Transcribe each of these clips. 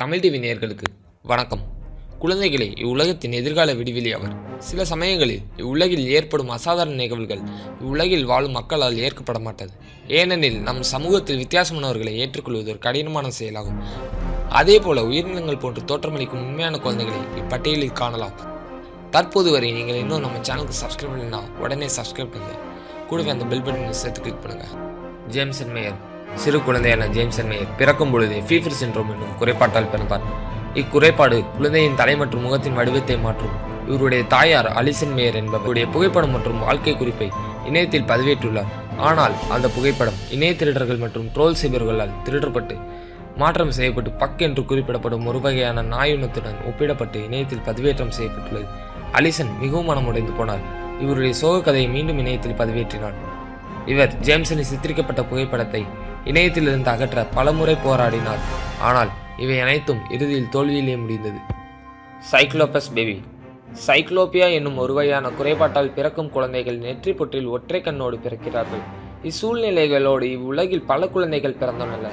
Tamil TV நேயர்களுக்கு வணக்கம். குழந்தைகளே இவ்வுலகத்தின் எதிர்கால விடுவெளி அவர். சில சமயங்களில் இவ்வுலகில் ஏற்படும் அசாதாரண நிகழ்வுகள் இவ்வுலகில் வாழும் மக்களால் ஏற்கப்பட மாட்டது. ஏனெனில் நம் சமூகத்தில் வித்தியாசமானவர்களை ஏற்றுக்கொள்வது ஒரு கடினமான செயலாகும். அதே போல உயிரினங்கள் போன்று தோற்றமளிக்கும் உண்மையான குழந்தைகளை இப்பட்டியலில் காணலாம். தற்போது வரை நீங்கள் இன்னும் நம்ம சேனலுக்கு சப்ஸ்கிரைப் பண்ணலைன்னா உடனே சப்ஸ்கிரைப் பண்ணுங்க. கூடவே அந்த பெல் பட்டனை சேர்த்து கிளிக் பண்ணுங்க. ஜேம்சன் மேயர் சிறு குழந்தையான ஜேம்சன் மேயர் பிறக்கும் பொழுதே ஃபீஃபர் சின்ரோம் என்னும் குறைபாட்டால் பிறந்தார். இக்குறைபாடு குழந்தையின் தலை மற்றும் முகத்தின் வடிவத்தை மாற்றும். இவருடைய தாயார் அலிசன் மேயர் என்பவருடைய புகைப்படம் மற்றும் வாழ்க்கை குறிப்பை இணையத்தில் பதிவேற்றுள்ளார் ஆனால் அந்த புகைப்படம் இணைய திருடர்கள் மற்றும் ட்ரோல் செய்பவர்களால் திருடப்பட்டு மாற்றம் செய்யப்பட்டு பக் என்று குறிப்பிடப்படும் ஒரு வகையான நாயுணத்துடன் ஒப்பிடப்பட்டு இணையத்தில் பதிவேற்றம் செய்யப்பட்டுள்ளது. அலிசன் மிகவும் மனமுடைந்து போனார். இவருடைய சோக கதையை மீண்டும் இணையத்தில் பதிவேற்றினார். இவர் ஜேம்சனின் சித்தரிக்கப்பட்ட புகைப்படத்தை இணையத்திலிருந்து அகற்ற பலமுறை போராடினார். ஆனால் இவை அனைத்தும் இறுதியில் தோல்வியிலே முடிந்தது. சைக்ளோபஸ் பேபி. சைக்ளோபியா என்னும் ஒரு வகையான குறைபாட்டால் பிறக்கும் குழந்தைகள் நெற்றி பொற்றில் ஒற்றை கண்ணோடு பிறக்கிறார்கள். இச்சூழ்நிலைகளோடு இவ்வுலகில் பல குழந்தைகள் பிறந்துள்ளன.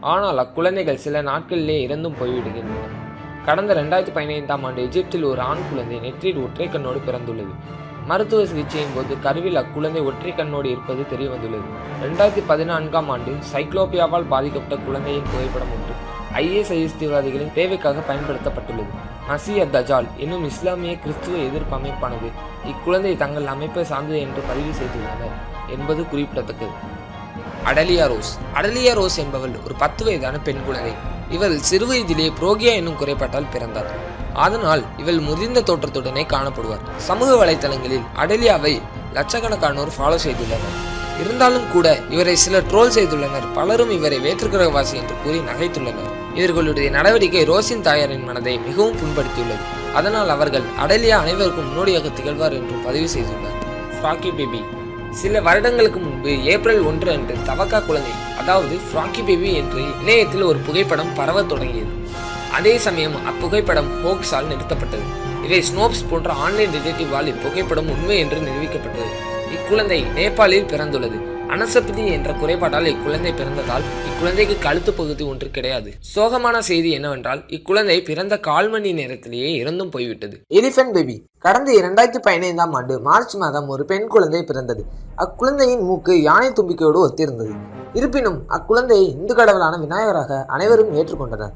ஆனால் அக்குழந்தைகள் சில நாட்களிலே இறந்தும் போய்விடுகின்றன. கடந்த ரெண்டாயிரத்தி பதினைந்தாம் ஆண்டு எஜிப்தில் ஒரு ஆண் குழந்தை நெற்றியில் ஒற்றை கண்ணோடு பிறந்துள்ளது. மருத்துவ சிகிச்சையின் போது கருவில் அக்குழந்தை ஒற்றை கண்ணோடு இருப்பது தெரிய வந்துள்ளது ரெண்டாயிரத்தி பதினான்காம் ஆண்டு சைக்ளோபியாவால் பாதிக்கப்பட்ட குழந்தையின் புகைப்படம் ஒன்று ஐஎஸ்ஐஎஸ் தீவிரவாதிகளின் தேவைக்காக பயன்படுத்தப்பட்டுள்ளது. மசிய தஜால் என்னும் இஸ்லாமிய கிறிஸ்துவ எதிர்ப்பு அமைப்பானது இக்குழந்தை தங்கள் அமைப்பை சார்ந்தது என்று பதிவு செய்துள்ளனர் என்பது குறிப்பிடத்தக்கது. அடலியா ரோஸ் அடலியா ரோஸ் என்பவள் ஒரு பத்து வயதான பெண் குழந்தை. இவள் சிறுவயதிலே புரோகியா என்னும் குறைபாட்டால் பிறந்தார் அதனால் இவள் முதிர்ந்த தோற்றத்துடனே காணப்படுவார். சமூக வலைத்தளங்களில் அடலியாவை லட்சக்கணக்கானோர் ஃபாலோ செய்துள்ளனர். இருந்தாலும் கூட இவரை சிலர் ட்ரோல் செய்துள்ளனர். பலரும் இவரை வேற்றுக்கிரகவாசி என்று கூறி நகைத்துள்ளனர். இவர்களுடைய நடவடிக்கை ரோஸின் தாயாரின் மனதை மிகவும் புண்படுத்தியுள்ளது. அதனால் அவர்கள் அடலியா அனைவருக்கும் முன்னோடியாக திகழ்வார் என்று பதிவு செய்துள்ளனர். ஃப்ராக்கி பேபி சில வருடங்களுக்கு முன்பு ஏப்ரல் ஒன்று அன்று தவக்கா குழந்தை அதாவது ஃப்ராக்கி பேபி என்று இணையத்தில் ஒரு புகைப்படம் பரவத் தொடங்கியது. அதே சமயம் அப்புகைப்படம் ஹோக்ஸால் நிறுத்தப்பட்டது. இவை ஸ்னோப்ஸ் போன்ற ஆன்லைன் டிடெக்டிவால் இப்புகைப்படம் உண்மை என்று நிரூபிக்கப்பட்டது. இக்குழந்தை நேபாளில் பிறந்துள்ளது. அனசப்தி என்ற குறைபாட்டால் இக்குழந்தை பிறந்ததால் இக்குழந்தைக்கு கழுத்து பகுதி ஒன்று கிடையாது. சோகமான செய்தி என்னவென்றால் இக்குழந்தை பிறந்த கால் மணி நேரத்திலேயே இறந்தும் போய்விட்டது. Elephant baby. கடந்த இரண்டாயிரத்தி பதினைந்தாம் ஆண்டு மார்ச் மாதம் ஒரு பெண் குழந்தை பிறந்தது. அக்குழந்தையின் மூக்கு யானை தும்பிக்கையோடு ஒத்திருந்தது. இருப்பினும் அக்குழந்தையை இந்து கடவுளான விநாயகராக அனைவரும் ஏற்றுக்கொண்டனர்.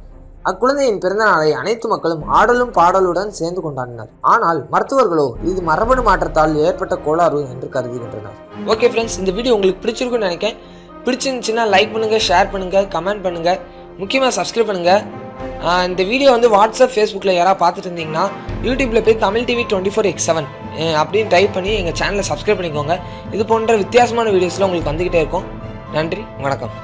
அக்குழந்தையின் பிறந்த நாளை அனைத்து மக்களும் ஆடலும் பாடலுடன் சேர்ந்து கொண்டாடினர். ஆனால் மருத்துவர்களோ இது மரபணு மாற்றத்தால் ஏற்பட்ட கோளாறு என்று கருதுகின்றனர். ஓகே ஃப்ரெண்ட்ஸ் இந்த வீடியோ உங்களுக்கு பிடிச்சிருக்குன்னு நினைக்கிறேன். பிடிச்சிருந்துச்சுன்னா லைக் பண்ணுங்க ஷேர் பண்ணுங்க கமெண்ட் பண்ணுங்க. முக்கியமாக சப்ஸ்கிரைப் பண்ணுங்க. இந்த வீடியோ வந்து வாட்ஸ்அப் ஃபேஸ்புக்கில் யாராவது பார்த்துட்டு இருந்தீங்கன்னா யூடியூப்பில் போய் Tamil TV twenty four x seven அப்படின்னு டைப் பண்ணி எங்கள் சேனலை சப்ஸ்கிரைப் பண்ணிக்கோங்க. இது போன்ற வித்தியாசமான வீடியோஸ்லாம் உங்களுக்கு வந்துக்கிட்டே இருக்கும். நன்றி வணக்கம்.